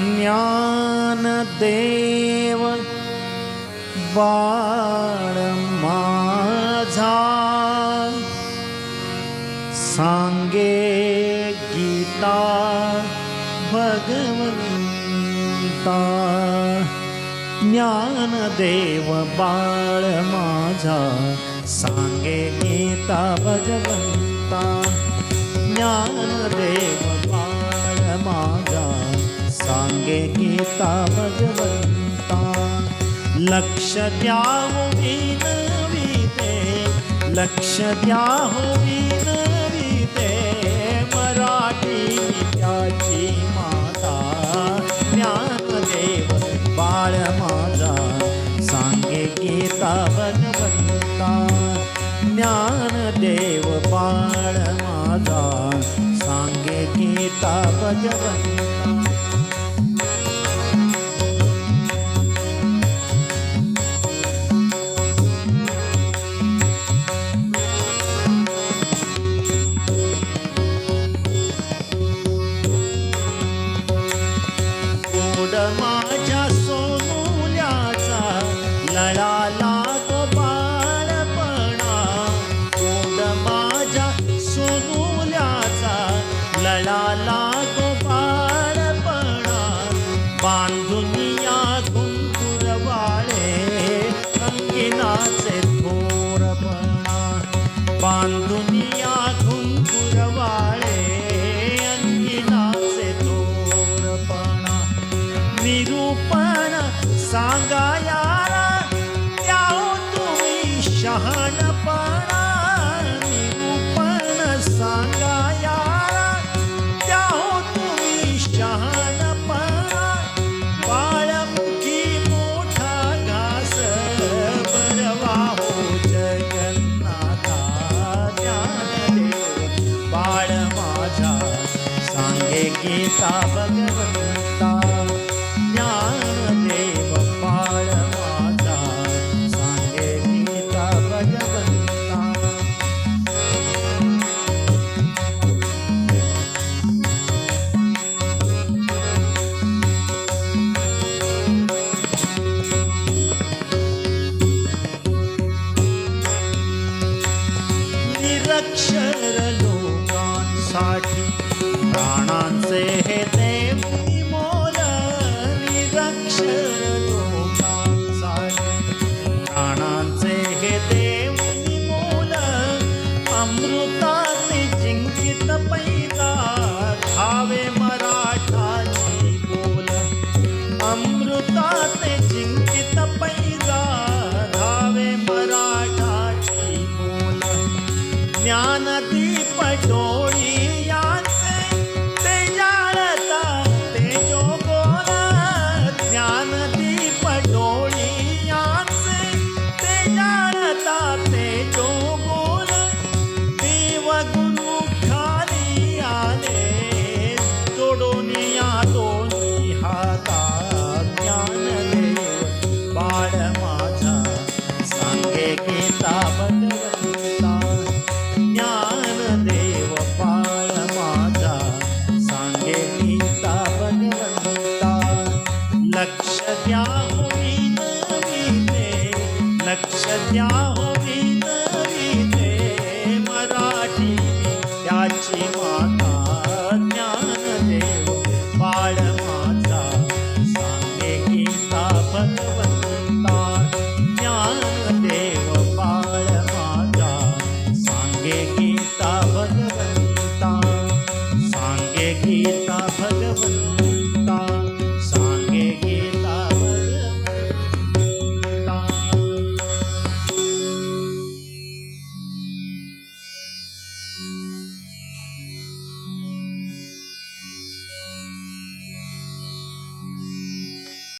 ज्ञानदेव बाळ माझा. सांगे गीता भगवंता. ज्ञानदेव बाळ माझा. सांगे गीता भगवंता. ज्ञानदेव लक्ष द्यावो विनविते लक्ष द्यावो विनविते मराठी विद्याची माता, ज्ञानदेव बाळ माझा, सांगे गीता भगवंता, ज्ञानदेव बाळ माझा, सांगे गीता भगवंता. ज्ञान दुनिया झुंकुरवाळे अंकिलाचे तोरपणा निरूपण सांगाया त्याहू तुम्ही शहाणपणा. निरूपण सांगा गीता भगवंता ज्ञानदेव बाळ माझा सांगे गीता भगवंता। निरक्षर लोकांसाठी प्राणांचे हे लक्ष